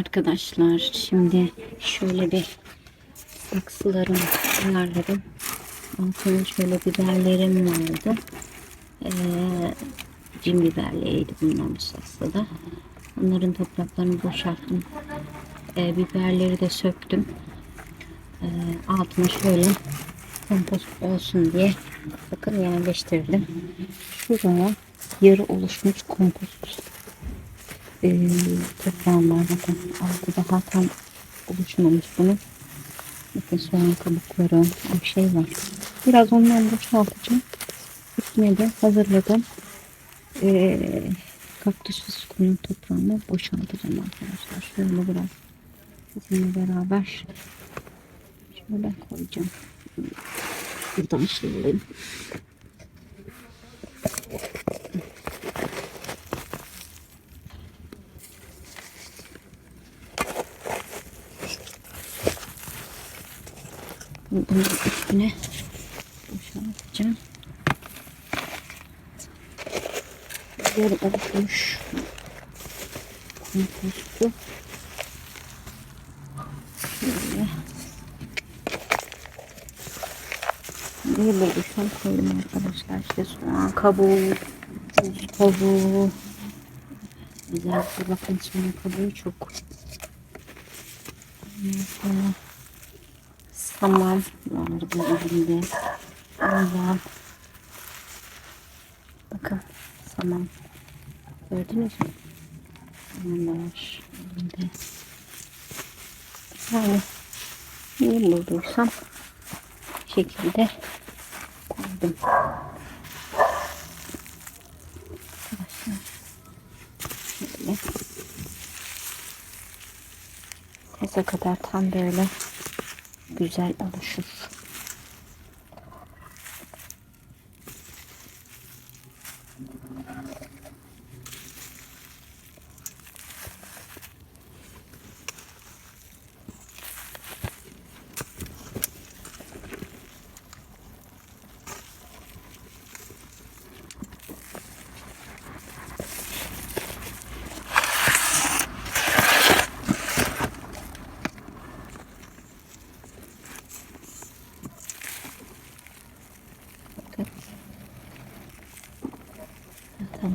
Arkadaşlar şimdi şöyle bir saksılarımı ayarladım. Altına şöyle biberlerim vardı. Ee, cin biberleriydi bunlar bu saksıda. Onların topraklarını boşalttım. Ee, biberleri de söktüm. Ee, altına şöyle kompost olsun diye bakın yerleştirdim. Şuraya yarı oluşmuş kompost e, toprağım. Bakın altı daha tam oluşmamış bunun. Bakın soğan kabukları, bir şey var. Biraz ondan boşaltacağım. Üstüne de hazırladım. E, kaktüs fıstığının toprağını boşaltacağım arkadaşlar. Şöyle biraz sizinle beraber şöyle koyacağım. Buradan şöyle Bunun üstüne boşaltacağım. Yarı oluşmuş kompostu. Şöyle. Bir buluşan koydum arkadaşlar. İşte soğan kabuğu, tuz kabuğu. Özellikle bakın soğan kabuğu çok. Sonra Tamam. Vardı elimde. Allah. Bakın. Tamam. Gördünüz mü? Bunlar elimde. Yani neyi bulduysam şekilde koydum. Arkadaşlar. Şöyle. Teze kadar tam böyle güzel oluşur.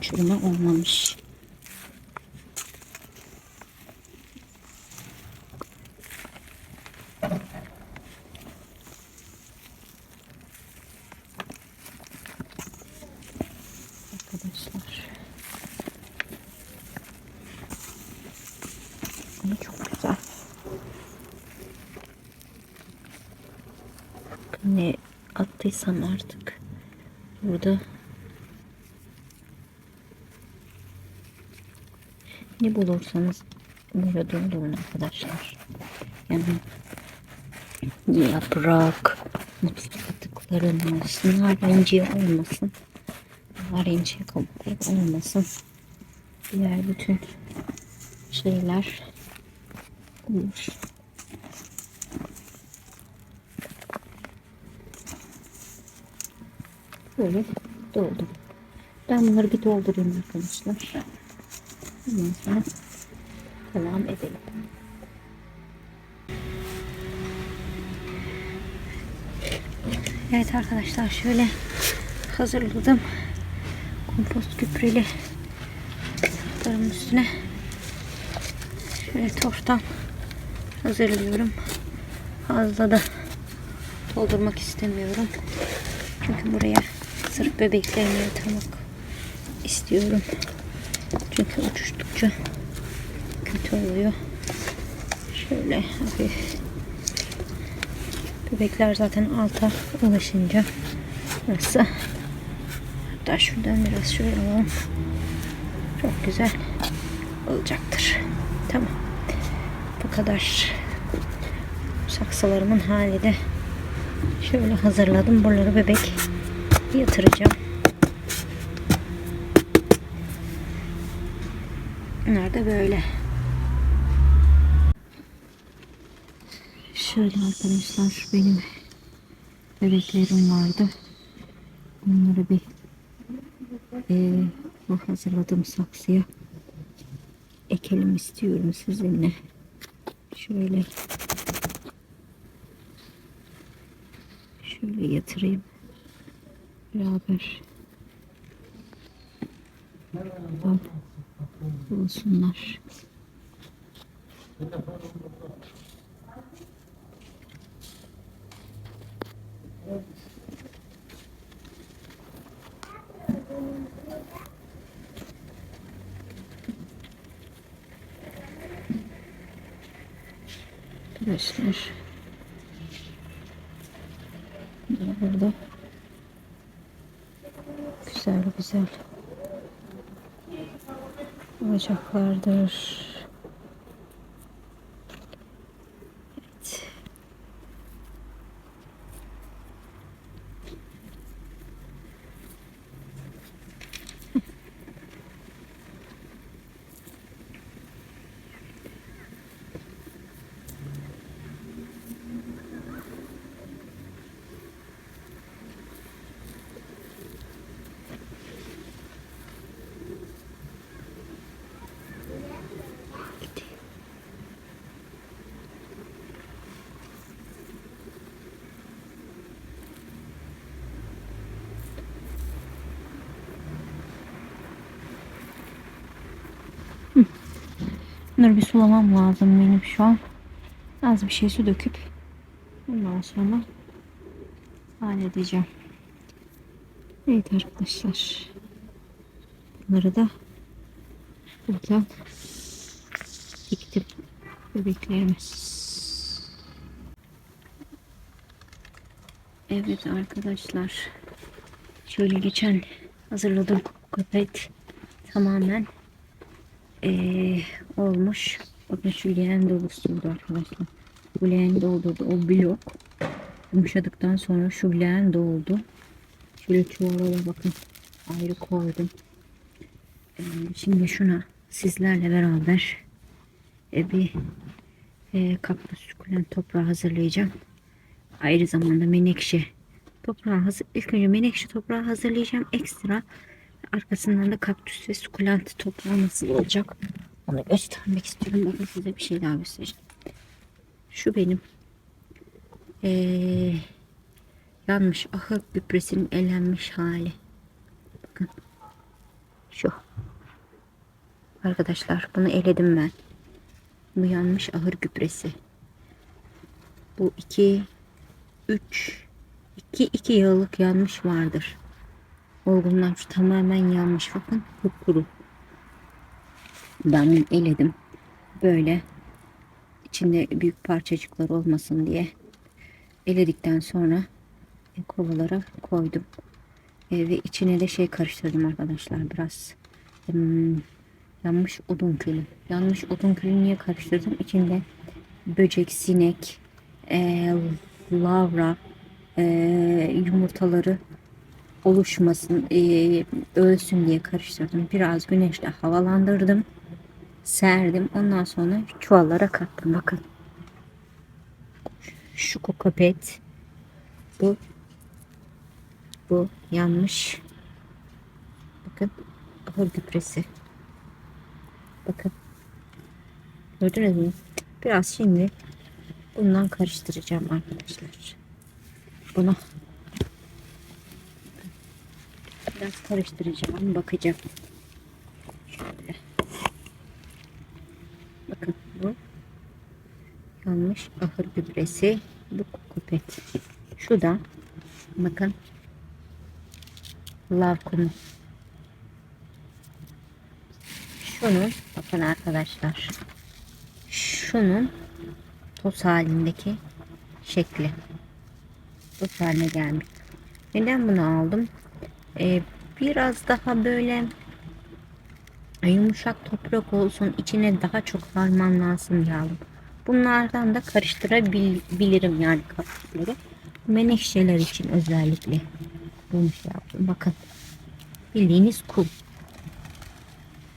Çürüme olmamış. Ama çok güzel. Ne attıysam artık burada ne bulursanız böyle doldurun arkadaşlar. Yani yaprak, mutfak atıklarımız, narenciye olmasın. Narenciye kabukları olmasın. Diğer bütün şeyler olur. Böyle doldum. Ben bunları bir doldurayım arkadaşlar. Ondan sonra devam edelim. Evet arkadaşlar şöyle hazırladım. Kompost gübreli saplarımın üstüne şöyle torftan hazırlıyorum. Fazla da doldurmak istemiyorum. Çünkü buraya sırf bebeklerimi yatırmak istiyorum. Çünkü uçuştukça kötü oluyor. Şöyle hafif bebekler zaten alta ulaşınca burası hatta şuradan biraz şöyle alalım. Çok güzel olacaktır. Tamam. Bu kadar saksılarımın hali de Şöyle hazırladım. Buraları bebek yatıracağım. Bunlar da böyle. Şöyle arkadaşlar benim bebeklerim vardı. Onları bir e, bu hazırladığım saksıya ek ekelim istiyorum sizinle. Şöyle şöyle yatırayım. Beraber Tam olsunlar. Arkadaşlar. Burada. Güzel güzel olacaklardır. Evet. Bunları bir sulamam lazım benim şu an. Az bir şey su döküp ondan sonra halledeceğim. Evet arkadaşlar. Bunları da buradan diktim bebeklerimi. Evet arkadaşlar. Şöyle geçen hazırladığım köpek tamamen eee, olmuş. Bakın şu leğen dolusuydu arkadaşlar. Bu leğen doldurdu. O blok yumuşadıktan sonra şu leğen doldu. Şöyle çuvala bakın ayrı koydum. Eee, şimdi şuna sizlerle beraber e, bir e, kaktüs sukulent toprağı hazırlayacağım. Ayrı zamanda menekşe toprağı hazır. İlk önce menekşe toprağı hazırlayacağım. Ekstra arkasından da kaktüs ve sukulent toprağı nasıl olacak onu göstermek istiyorum. Bakın size bir şey daha göstereceğim. Şu benim eee, yanmış ahır gübresinin elenmiş hali. Bakın şu. Arkadaşlar bunu eledim ben. Bu yanmış ahır gübresi. Bu iki, üç, iki, iki yıllık yanmış vardır. Olgunlar tamamen yanmış. Bakın kupkuru. Ben eledim. Böyle içinde büyük parçacıklar olmasın diye eledikten sonra kovalara koydum. E, ve içine de şey karıştırdım arkadaşlar biraz. Hmm, yanmış odun külü. Yanmış odun külü niye karıştırdım? İçinde böcek, sinek, e, lavra, e, yumurtaları oluşmasın, e, ölsün diye karıştırdım. Biraz güneşte havalandırdım. Serdim. Ondan sonra çuvallara kattım. Bakın. Şu kokopet. Bu. Bu yanmış. Bakın. Ahır gübresi. Bakın. Gördünüz mü? Biraz şimdi bundan karıştıracağım arkadaşlar. Bunu biraz karıştıracağım. Bakacağım. Şöyle. Bakın bu yanmış ahır gübresi. Bu kokopet. Şu da bakın lav kumu. Şunun bakın arkadaşlar. Şunun toz halindeki şekli. Toz haline gelmiş. Neden bunu aldım? Ee, biraz daha böyle yumuşak toprak olsun içine daha çok harmanlansın diye aldım. Bunlardan da karıştırabilirim yani kaktüsleri. Menekşeler için özellikle bunu şey yaptım. Bakın. Bildiğiniz kum.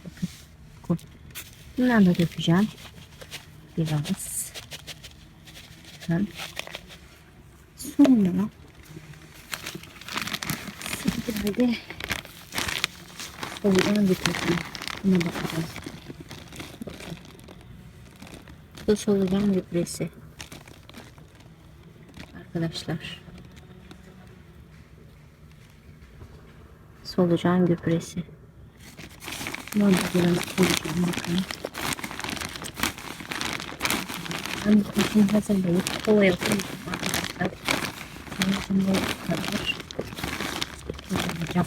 Bakın. Kum. Bundan da dökeceğim. Biraz. Bakın. Sonra sizlerde Tavuğun bir takım. Buna bakacağız. Bakın. Bu da solucan gübresi. Arkadaşlar. Solucan gübresi. Ben de biraz koyacağım bakın. Ben bu kuşunu hazırlayıp kovaya koyacağım arkadaşlar. Şimdi bu kadar. Ne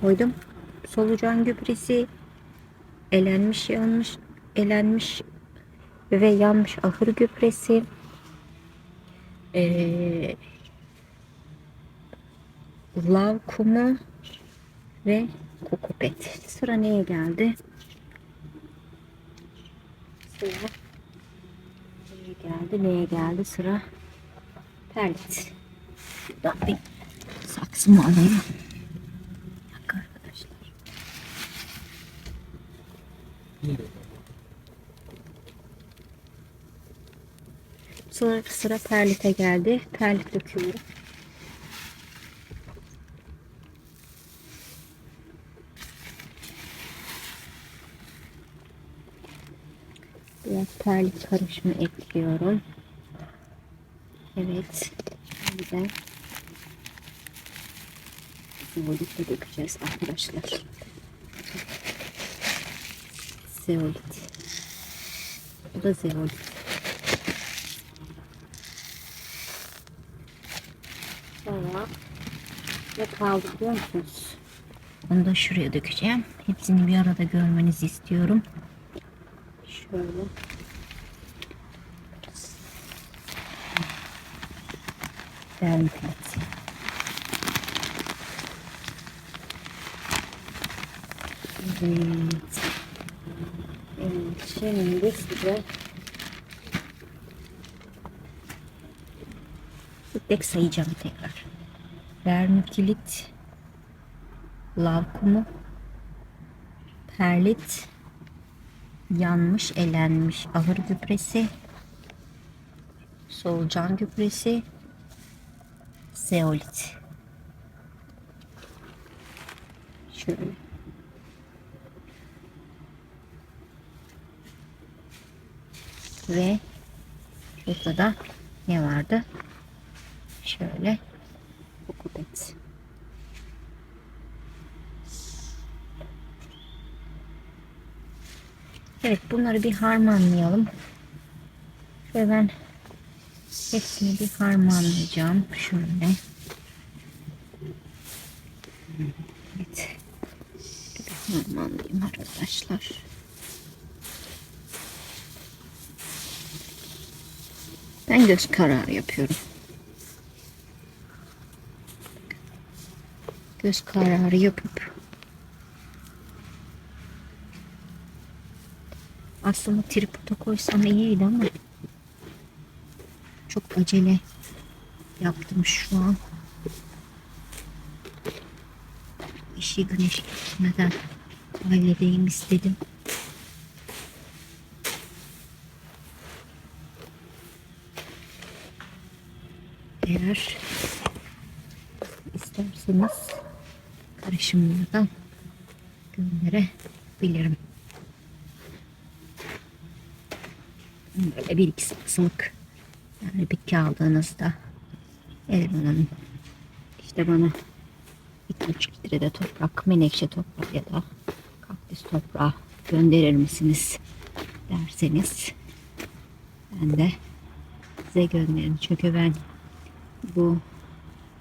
koydum? Solucan gübresi, elenmiş yanmış, elenmiş ve yanmış ahır gübresi, ee, lav kumu ve kokopet. Sıra neye geldi? Sıra neye geldi? Neye geldi? Sıra perlit. Şuradan bir saksımı alayım. Arkadaşlar. Sıra, sıra perlite geldi. Perlit döküyorum. Biraz perlit karışımı ekliyorum. Evet. Güzel. Zeolit de dökeceğiz arkadaşlar. Zeolit. Bu da zeolit. Sonra ne kaldı biliyor musunuz? Onu da şuraya dökeceğim. Hepsini bir arada görmenizi istiyorum. Şöyle. Vermiklet. Evet. Evet, şimdi size tek sayacağım tekrar. Vermikilit, lav kumu, perlit, yanmış, elenmiş ahır gübresi, solucan gübresi, zeolit. Şöyle. Ve şurada da ne vardı? Şöyle kokopet. Evet bunları bir harmanlayalım. Şöyle ben hepsini bir harmanlayacağım. Şöyle. Evet. Bir harmanlayayım arkadaşlar. Ben göz kararı yapıyorum. Göz kararı yapıp aslında tripoda koysam iyiydi ama çok acele yaptım şu an. İşi güneş gitmeden halledeyim istedim. Eğer isterseniz karışımlardan 8 kısımlık yani bir kağıdınızda elmanın işte bana 2-3 litre de toprak, menekşe toprak ya da kaktüs toprağı gönderir misiniz derseniz ben de size gönderirim. Çünkü ben bu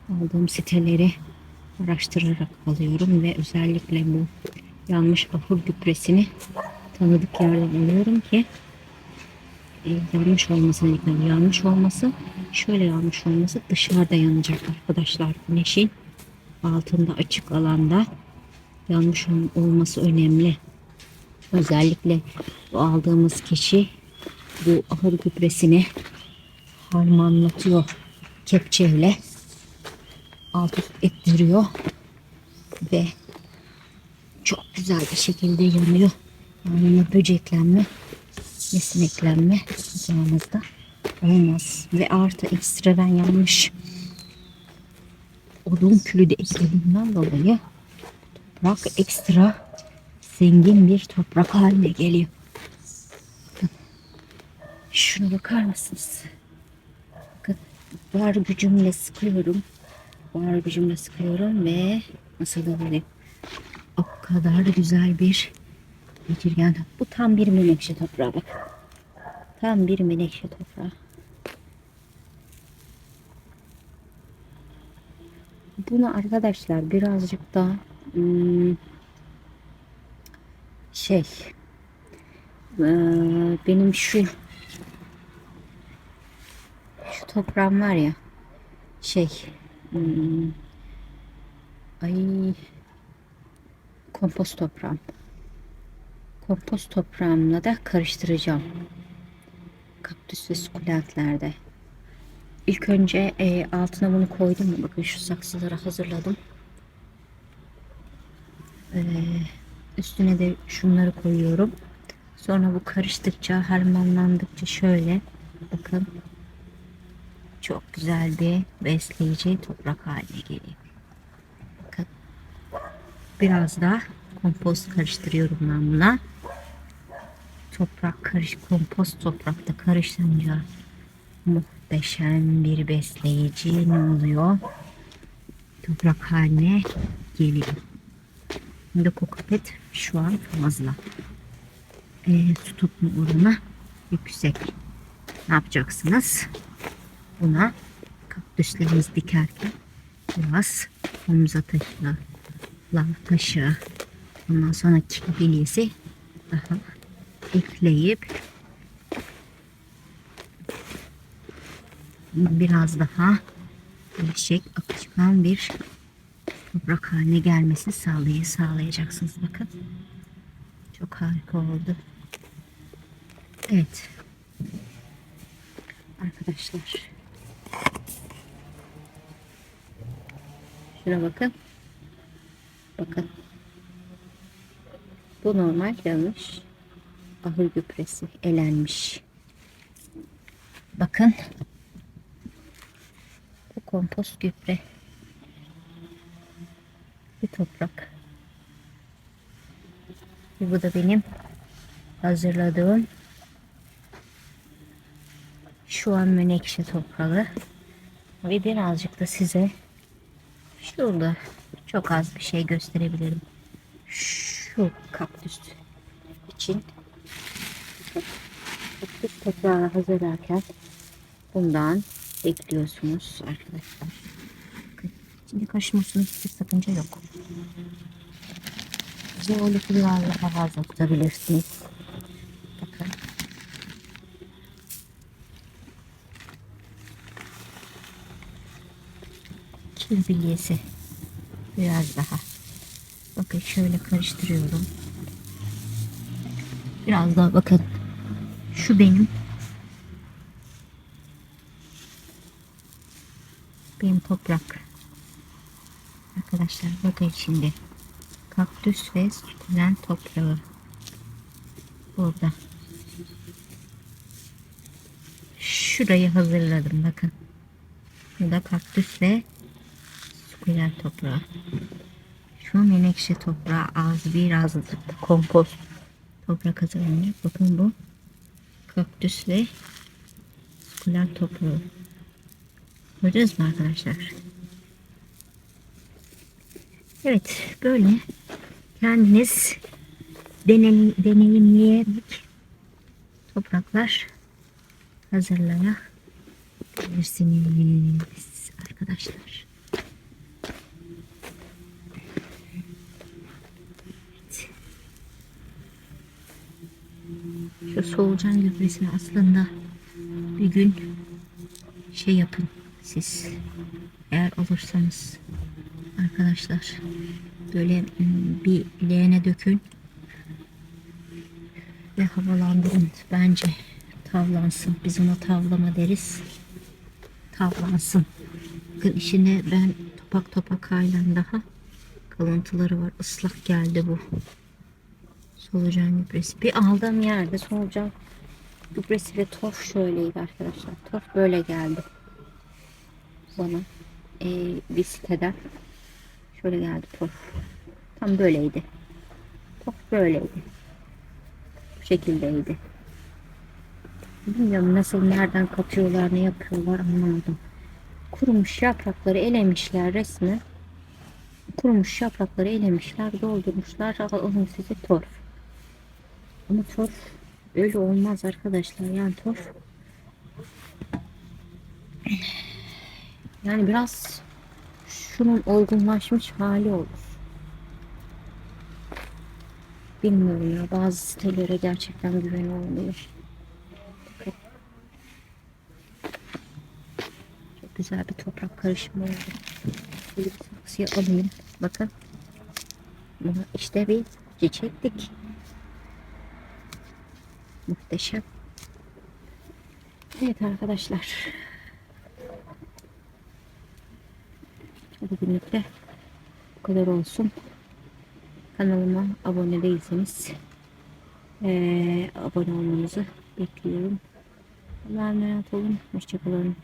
aldığım siteleri araştırarak alıyorum ve özellikle bu yanmış ahır gübresini tanıdık yerden alıyorum ki yanmış olması nedeniyle yanmış olması şöyle yanmış olması dışarıda yanacak arkadaşlar. Güneşin altında açık alanda yanmış ol- olması önemli. Özellikle bu aldığımız kişi bu ahır gübresini harmanlatıyor. Kepçeyle alt üst ettiriyor ve çok güzel bir şekilde yanıyor. Yani böceklenme ne sineklenme yağımızda olmaz. Ve artı ekstradan yanmış odun külü de eklediğinden dolayı toprak ekstra zengin bir toprak haline geliyor. Bakın. Şuna bakar mısınız? Bakın var gücümle sıkıyorum. Var gücümle sıkıyorum ve nasıl oluyor? O kadar güzel bir geçirgen. Bu tam bir menekşe toprağı bak. Tam bir menekşe toprağı. Bunu arkadaşlar birazcık da hmm, şey eee, benim şu şu toprağım var ya şey hmm, ay kompost toprağım kompost toprağımla da karıştıracağım kaktüs ve sukulentlerde İlk önce e, altına bunu koydum. Bakın şu saksıları hazırladım. E, üstüne de şunları koyuyorum. Sonra bu karıştıkça, harmanlandıkça şöyle bakın çok güzel bir besleyici toprak haline geliyor. Bakın biraz da kompost karıştırıyorum ben buna. Toprak karış, kompost toprakta karıştırınca muhteşem bir besleyici ne oluyor? Toprak haline geliyor. Şimdi kokopet şu an fazla. Ee, su tutma oranı yüksek. Ne yapacaksınız? Buna kaktüslerinizi dikerken biraz omza taşı, lav taşı, ondan sonra kil bilyesi daha ekleyip biraz daha gevşek, akışkan bir toprak haline gelmesini sağlay sağlayacaksınız. Bakın. Çok harika oldu. Evet. Arkadaşlar. Şuna bakın. Bakın. Bu normal yanlış. Ahır gübresi elenmiş. Bakın bu kompost gübre. Bir toprak. Ve bu da benim hazırladığım şu an menekşe toprağı. Ve birazcık da size şurada çok az bir şey gösterebilirim. Şu kaktüs için kaktüs toprağı hazırlarken bundan ekliyorsunuz arkadaşlar. Şimdi karışmasının hiçbir sakınca yok. Daha fazla tutabilirsiniz. Bakın. Kil bilyesi biraz daha. Bakın şöyle karıştırıyorum. Biraz daha bakın. Şu benim benim toprak. Arkadaşlar bakın şimdi. Kaktüs ve sütülen toprağı. Burada. Şurayı hazırladım bakın. Bu da kaktüs ve sukulent toprağı. Şu menekşe toprağı az biraz kompost toprak hazırlanıyor. Bakın bu kaktüs ve sukulent toprağı. Gördünüz mü arkadaşlar? Evet böyle kendiniz deney, deneyimleyerek topraklar hazırlayabilirsiniz arkadaşlar. Solucan gübresini aslında bir gün şey yapın siz eğer olursanız arkadaşlar. Böyle mm, bir leğene dökün ve havalandırın. Bence tavlansın. Biz ona tavlama deriz. Tavlansın. İçine ben topak topak halen daha kalıntıları var. Islak geldi bu solucan gübresi bir aldığım yerde solucan gübresi ve torf şöyleydi arkadaşlar. Torf böyle geldi. Bana ee, bir siteden. Şöyle geldi torf. Tam böyleydi. Torf böyleydi. Bu şekildeydi. Bilmiyorum nasıl nereden katıyorlar ne yapıyorlar anlamadım. Kurumuş yaprakları elemişler resmen. Kurumuş yaprakları elemişler doldurmuşlar. Alın size torf. Ama torf öyle olmaz arkadaşlar. Yani torf yani biraz şunun olgunlaşmış hali olur. Bilmiyorum ya bazı sitelere gerçekten güven olmuyor. Çok güzel bir toprak karışımı oldu. Bir alayım. Bakın. Buna işte bir çiçektik. Muhteşem. Evet arkadaşlar. Bugünlük de bu kadar olsun. Kanalıma abone değilseniz eee abone olmanızı bekliyorum. Allah'a emanet olun. Hoşçakalın.